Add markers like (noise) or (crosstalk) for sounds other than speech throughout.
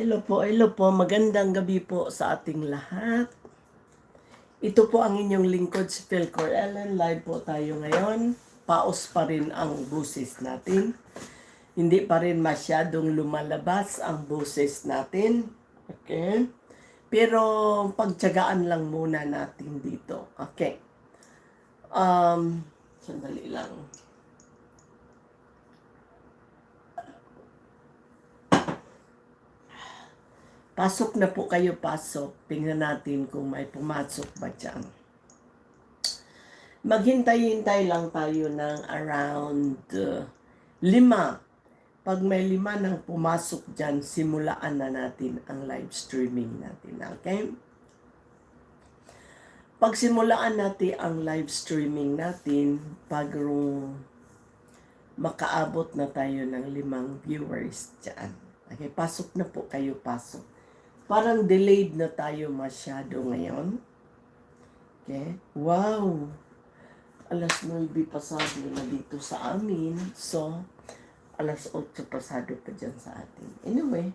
Hello po, hello po. Magandang gabi po sa ating lahat. Ito po ang inyong lingkod si Philcor Ellen. Live po tayo ngayon. Paos pa rin ang busis natin. Hindi pa rin masyadong lumalabas ang busis natin. Okay? Pero pagtyagaan lang muna natin dito. Okay. Um, sandali lang. Pasok na po kayo, pasok. Tingnan natin kung may pumasok ba dyan. Maghintay-hintay lang tayo ng around uh, lima. Pag may lima nang pumasok dyan, simulaan na natin ang live streaming natin. Okay? Pag simulaan natin ang live streaming natin, pag makaabot na tayo ng limang viewers dyan. Okay, pasok na po kayo, pasok parang delayed na tayo masyado ngayon. Okay? Wow! Alas 9 pasado na dito sa amin. So, alas 8 pasado pa dyan sa atin. Anyway,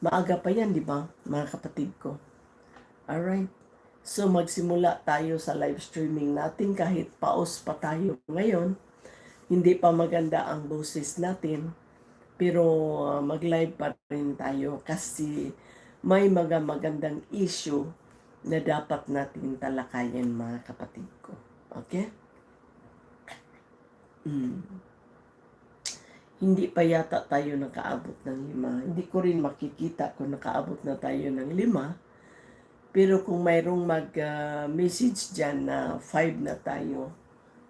maaga pa yan, di ba? Mga kapatid ko. Alright. So, magsimula tayo sa live streaming natin kahit paus pa tayo ngayon. Hindi pa maganda ang boses natin. Pero uh, mag-live pa rin tayo kasi may mga magandang issue na dapat natin talakayan mga kapatid ko. Okay? Mm. Hindi pa yata tayo nakaabot ng lima. Hindi ko rin makikita kung nakaabot na tayo ng lima. Pero kung mayroong mag-message uh, dyan na five na tayo,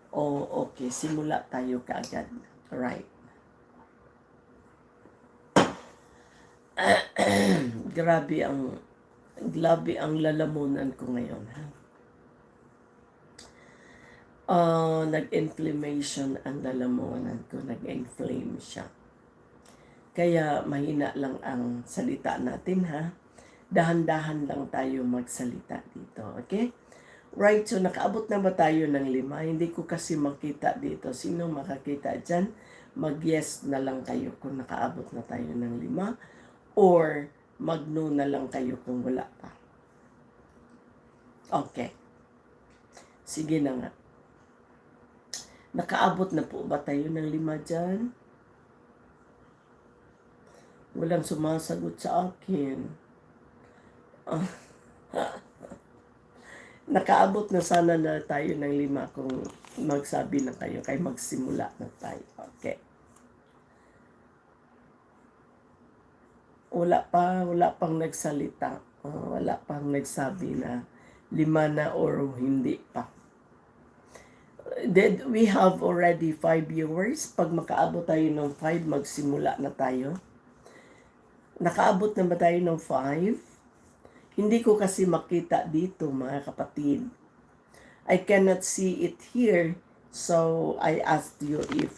oh, okay, simula tayo kaagad. Right. (clears throat) grabe ang grabe ang lalamunan ko ngayon ha. Uh, nag-inflammation ang lalamunan ko, nag-inflame siya. Kaya mahina lang ang salita natin ha. Dahan-dahan lang tayo magsalita dito, okay? Right, so nakaabot na ba tayo ng lima? Hindi ko kasi makita dito. Sino makakita dyan? Mag-yes na lang kayo kung nakaabot na tayo ng lima. Or mag-no na lang kayo kung wala pa. Okay. Sige na nga. Nakaabot na po ba tayo ng lima dyan? Walang sumasagot sa akin. Ah. (laughs) Nakaabot na sana na tayo ng lima kung magsabi na kayo kay magsimula na tayo. Okay. Wala pa, wala pang nagsalita. Uh, wala pang nagsabi na lima na or hindi pa. Did we have already five viewers? Pag makaabot tayo ng five, magsimula na tayo. Nakaabot na ba tayo ng five? Hindi ko kasi makita dito, mga kapatid. I cannot see it here. So, I asked you if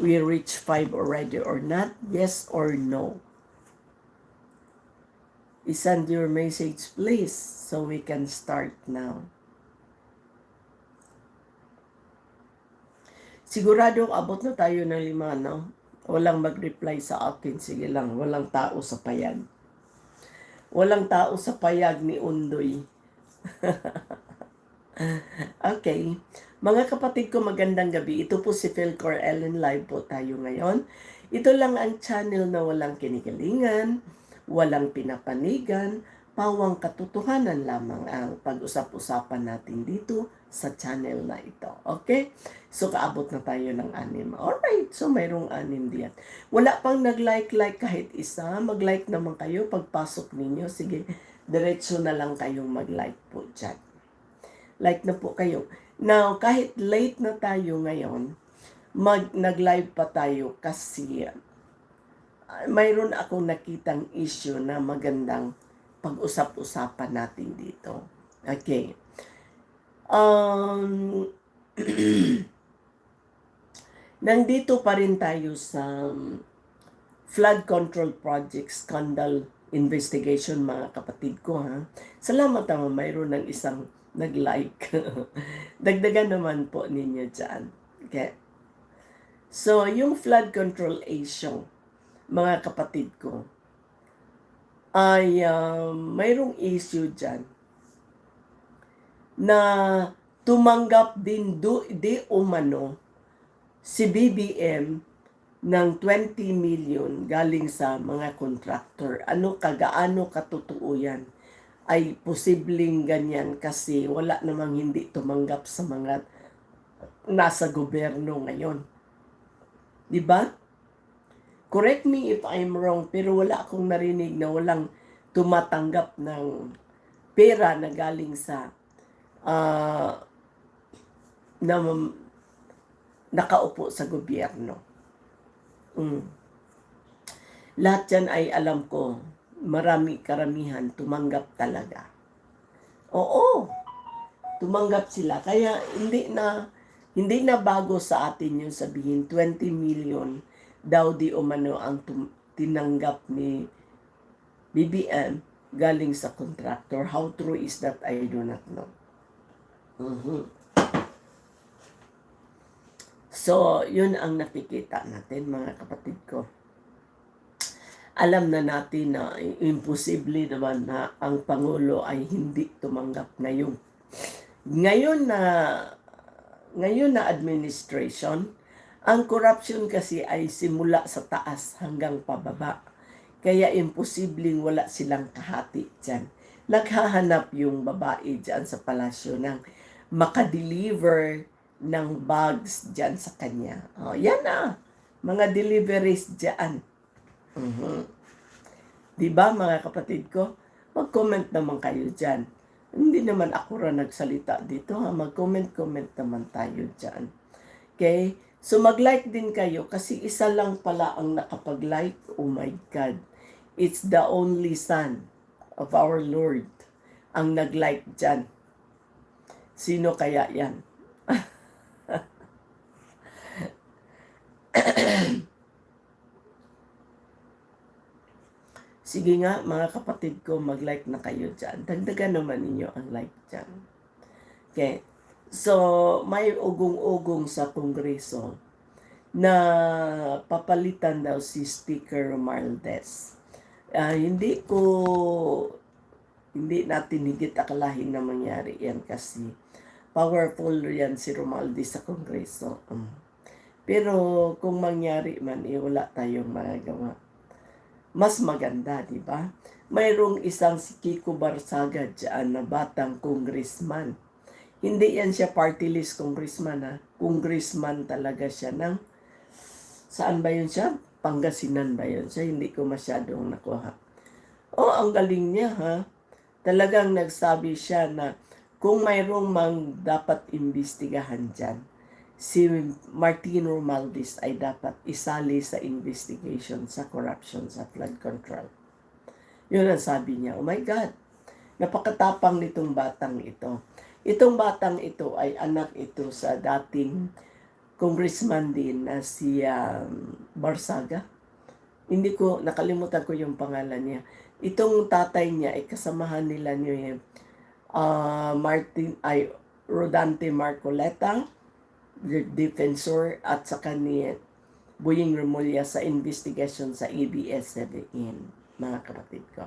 we reach five already or not. Yes or no send your message please so we can start now. Sigurado abot na tayo ng lima, no? Walang mag-reply sa akin. Sige lang, walang tao sa payag. Walang tao sa payag ni Undoy. (laughs) okay. Mga kapatid ko, magandang gabi. Ito po si Philcor Ellen Live po tayo ngayon. Ito lang ang channel na walang kinikilingan, walang pinapanigan, pawang katotohanan lamang ang pag-usap-usapan natin dito sa channel na ito. Okay? So, kaabot na tayo ng anim. Alright, so mayroong anim diyan. Wala pang nag-like-like kahit isa. Mag-like naman kayo pagpasok ninyo. Sige, diretso na lang kayong mag-like po dyan. Like na po kayo. Now, kahit late na tayo ngayon, mag nag-live pa tayo kasi mayroon akong nakitang issue na magandang pag-usap-usapan natin dito. Okay. Um, (clears throat) nandito pa rin tayo sa um, flood control project scandal investigation mga kapatid ko ha. Salamat naman mayroon ng isang nag-like. (laughs) Dagdagan naman po ninyo dyan. Okay. So, yung flood control issue, mga kapatid ko, ay um, mayroong issue dyan na tumanggap din do, di umano si BBM ng 20 million galing sa mga contractor. Ano kagaano katotoo yan? Ay posibleng ganyan kasi wala namang hindi tumanggap sa mga nasa gobyerno ngayon. Di ba? Correct me if I'm wrong, pero wala akong narinig na walang tumatanggap ng pera na galing sa ah na nakaupo sa gobyerno. Mm. Lahat yan ay alam ko, marami karamihan tumanggap talaga. Oo, tumanggap sila. Kaya hindi na hindi na bago sa atin yung sabihin 20 million daw di umano ang tinanggap ni BBM galing sa contractor. How true is that? I do not know. Mhm. So, yun ang nakikita natin mga kapatid ko. Alam na natin na imposible naman na ang Pangulo ay hindi tumanggap ngayon. Ngayon na ngayon na administration, ang corruption kasi ay simula sa taas hanggang pababa. Kaya imposibleng wala silang kahati dyan. Naghahanap yung babae dyan sa palasyo ng makadeliver ng bags dyan sa kanya. Oh, yan na. Mga deliveries dyan. Mhm. Di ba mga kapatid ko? Mag-comment naman kayo dyan. Hindi naman ako ra nagsalita dito ha. Mag-comment-comment naman tayo dyan. Okay? So mag-like din kayo kasi isa lang pala ang nakapag-like. Oh my God. It's the only son of our Lord ang nag-like dyan. Sino kaya yan? (coughs) Sige nga, mga kapatid ko, mag-like na kayo dyan. Dagdagan naman ninyo ang like dyan. Okay. So, may ugong-ugong sa kongreso na papalitan daw si Speaker Romualdez. Ah, hindi ko hindi natin higit akalahin na mangyari yan kasi powerful yan si Romualdez sa kongreso. Mm. Pero kung mangyari man, eh, wala tayong magagawa. Mas maganda, di ba? Mayroong isang si Kiko Barsaga dyan na batang congressman. Hindi yan siya party list congressman ha. Congressman talaga siya ng saan ba yun siya? Pangasinan ba yun siya? Hindi ko masyadong nakuha. Oh, ang galing niya ha. Talagang nagsabi siya na kung mayroong mang dapat imbestigahan dyan, si Martin Romualdez ay dapat isali sa investigation sa corruption sa flood control. Yun ang sabi niya. Oh my God, napakatapang nitong batang ito. Itong batang ito ay anak ito sa dating congressman din na si um, Barsaga. Hindi ko, nakalimutan ko yung pangalan niya. Itong tatay niya ay kasamahan nila ni uh, Martin, ay Rodante Marcoleta, the defensor at saka ni Buying Remulla sa investigation sa ABS-CBN, mga kapatid ko.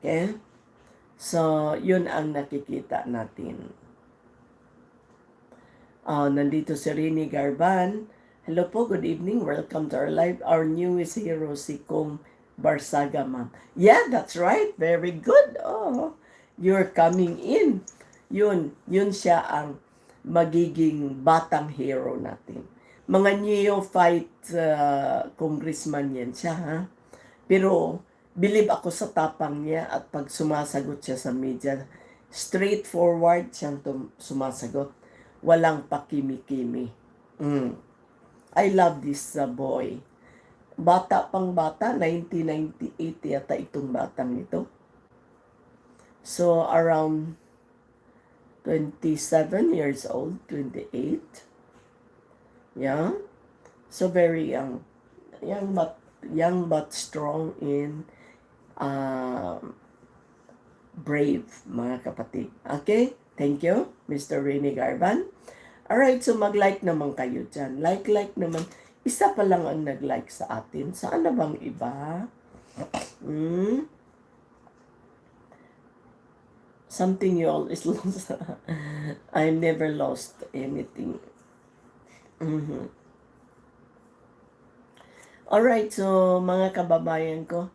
Okay? So, yun ang nakikita natin. Uh, nandito si Rini Garban. Hello po, good evening. Welcome to our live. Our newest hero, si Kong Barsaga, ma'am. Yeah, that's right. Very good. Oh, you're coming in. Yun, yun siya ang magiging batang hero natin. Mga neophyte uh, congressman yan siya, ha? Pero, believe ako sa tapang niya at pag sumasagot siya sa media, straightforward siyang tum- sumasagot. Walang pakimi-kimi. Mm. I love this uh, boy. Bata pang bata, 1998 yata itong batang ito. So, around 27 years old, 28. Yeah. So very young. Young but young but strong in uh, brave, mga kapatid. Okay? Thank you, Mr. Rene Garban. Alright, so mag-like naman kayo dyan. Like-like naman. Isa pa lang ang nag-like sa atin. Saan na bang iba? Hmm? Something you always (laughs) lose. I never lost anything. Mhm. Alright, so mga kababayan ko,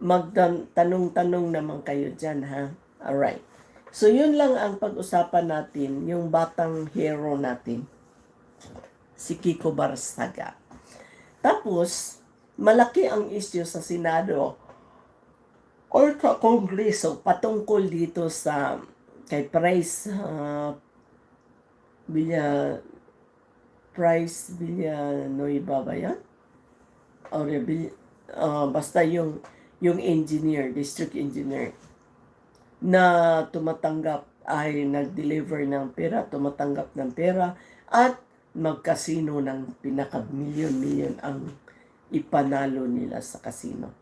magtanong-tanong naman kayo dyan ha. Alright. So yun lang ang pag-usapan natin, yung batang hero natin, si Kiko Barsaga. Tapos, malaki ang issue sa Senado or sa Kongreso patungkol dito sa kay Price uh, Villa Price Villanueva ba yan? Or uh, basta yung yung engineer, district engineer na tumatanggap ay nag-deliver ng pera, tumatanggap ng pera at magkasino ng pinaka-milyon-milyon ang ipanalo nila sa kasino.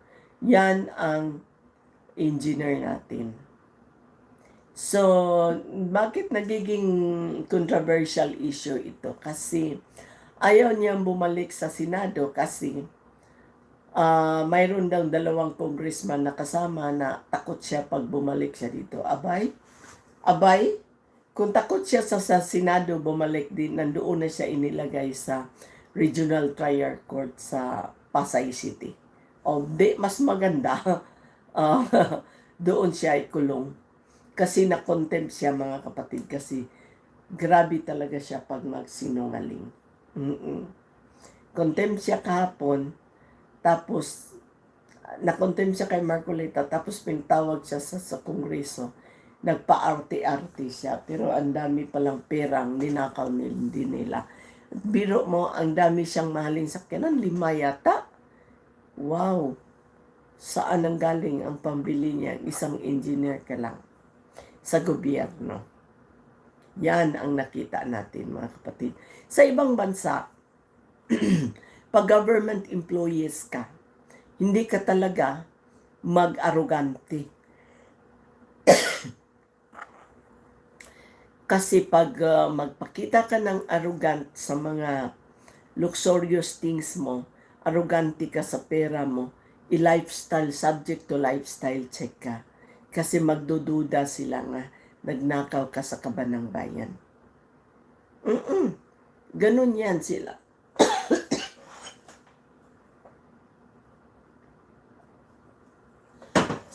Yan ang engineer natin. So, bakit nagiging controversial issue ito? Kasi ayaw niyang bumalik sa Senado kasi ah mayroon daw dalawang congressman na kasama na takot siya pag bumalik siya dito. Abay, abay, kung takot siya sa, sa Senado bumalik din, nandoon na siya inilagay sa Regional Trial Court sa Pasay City. O di, mas maganda, (laughs) ah, (laughs) doon siya ay kulong. Kasi na-contempt siya mga kapatid kasi grabe talaga siya pag magsinungaling. Mm-mm. Contempt siya kahapon, tapos na-contempt siya kay Marcoleta, tapos pinatawag siya sa, sa kongreso. Nagpa-arte-arte siya, pero ang dami palang perang ninakaw hindi nila. Biro mo, ang dami siyang mahaling sakyanan, lima yata. Wow! Saan ang galing ang pambili niya? Isang engineer ka lang sa gobyerno. Yan ang nakita natin mga kapatid. Sa ibang bansa, (clears throat) pag government employees ka, hindi ka talaga mag-arugante. (coughs) Kasi pag uh, magpakita ka ng arrogant sa mga luxurious things mo, arrogante ka sa pera mo, i-lifestyle, subject to lifestyle check ka. Kasi magdududa sila nga, nagnakaw ka sa kabanang bayan. Mm-mm. Ganun yan sila.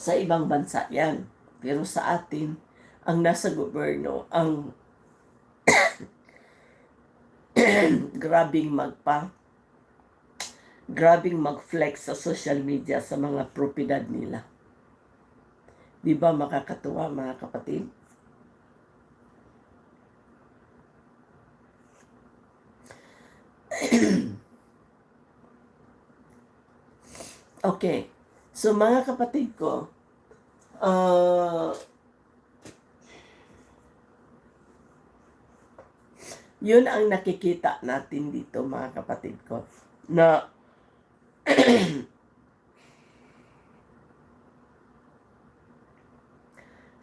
Sa ibang bansa yan. Pero sa atin, ang nasa gobyerno, ang (coughs) grabing magpa grabing mag-flex sa social media sa mga propiedad nila. Di ba makakatuwa mga kapatid? (coughs) okay. So mga kapatid ko, uh, yun ang nakikita natin dito mga kapatid ko na (clears throat)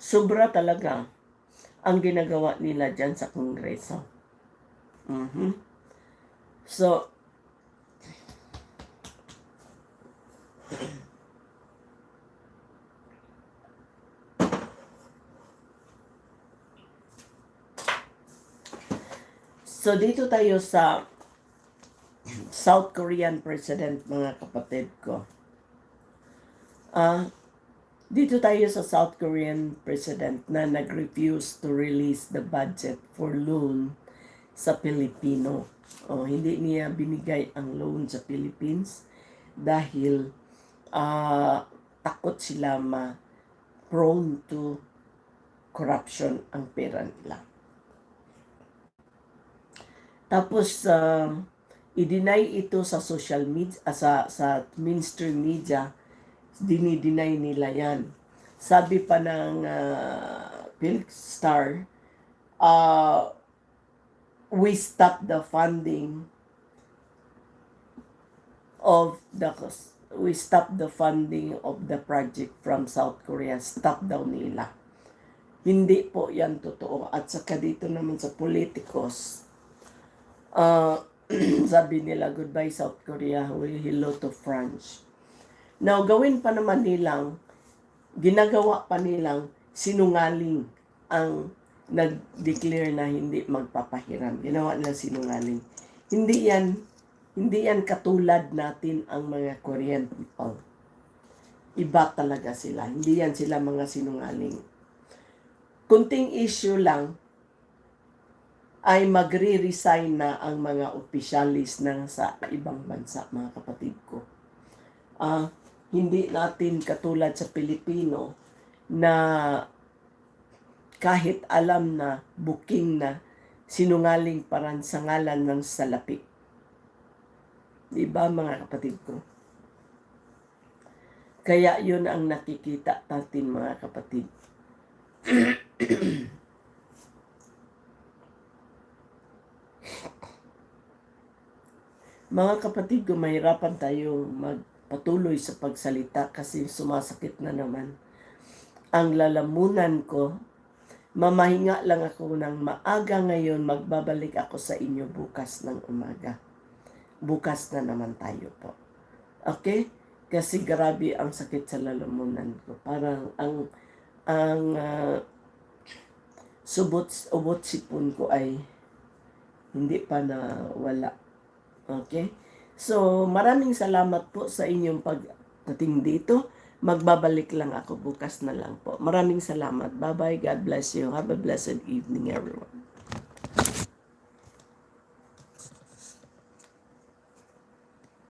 sobra talaga ang ginagawa nila dyan sa kongreso. Mhm. So, So dito tayo sa South Korean President mga kapatid ko. Ah, dito tayo sa South Korean President na nag-refuse to release the budget for loan sa Pilipino. O, hindi niya binigay ang loan sa Philippines dahil ah, takot sila ma prone to corruption ang pera nila. Tapos, uh, i-deny ito sa social media, uh, sa, sa mainstream media, dinideny nila yan. Sabi pa ng uh, Star, uh, we stop the funding of the we stop the funding of the project from South Korea. Stop daw nila. Hindi po yan totoo. At saka dito naman sa politikos, uh, (clears throat) sabi nila, goodbye South Korea, hello to France. Now, gawin pa naman nilang, ginagawa pa nilang sinungaling ang nag-declare na hindi magpapahiram. Ginawa nilang sinungaling. Hindi yan, hindi yan katulad natin ang mga Korean people. Iba talaga sila. Hindi yan sila mga sinungaling. Kunting issue lang, ay magre-resign na ang mga opisyalis ng sa ibang bansa, mga kapatid ko. Ah, hindi natin katulad sa Pilipino na kahit alam na booking na sinungaling paran sa ngalan ng salapi. Di ba mga kapatid ko? Kaya yun ang nakikita natin mga kapatid. (clears throat) Mga kapatid ko, mahirapan tayong magpatuloy sa pagsalita kasi sumasakit na naman. Ang lalamunan ko, mamahinga lang ako ng maaga ngayon, magbabalik ako sa inyo bukas ng umaga. Bukas na naman tayo po. Okay? Kasi grabe ang sakit sa lalamunan ko. Parang ang ang ah, subot ubot sipon ko ay hindi pa na wala. Okay? So, maraming salamat po sa inyong pagdating dito. Magbabalik lang ako bukas na lang po. Maraming salamat. Bye-bye. God bless you. Have a blessed evening, everyone.